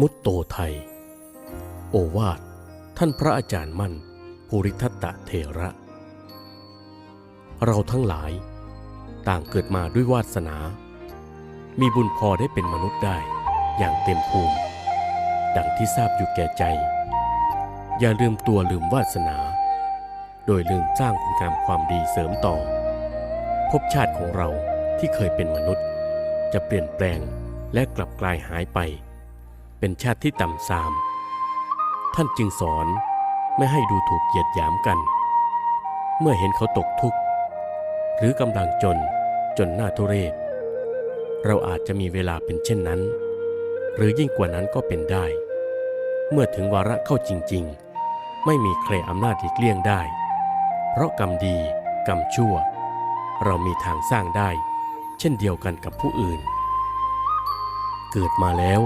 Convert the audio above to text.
มุตโตไทย โอวาท ท่านพระอาจารย์มั่น ภูริทัตตะเทระ เราทั้งหลายต่างเกิดมาด้วยวาสนา มีบุญพอได้เป็นมนุษย์ได้อย่างเต็มภูมิ ดังที่ทราบอยู่แก่ใจ อย่าลืมตัวลืมวาสนา โดยลืมสร้างคุณงามความดีเสริมต่อ ภพชาติของเราที่เคยเป็นมนุษย์ จะเปลี่ยนแปลงและกลับกลายหายไป เป็นชาติที่ต่ำทราม ท่านจึงสอนไม่ให้ดูถูกเหยียดหยามกัน เมื่อเห็นเขาตกทุกข์ หรือกำลังจนจนหน้าทุเรศ เราอาจจะมีเวลาเป็นเช่นนั้น หรือยิ่งกว่านั้นก็เป็นได้ เมื่อถึงวาระเข้าจริง ๆ ไม่มีใครอำนาจหลีกเลี่ยงได้ เพราะกรรมดีกรรมชั่ว เรามีทางสร้างได้ เช่นเดียวกันกับผู้อื่น เกิดมาแล้ว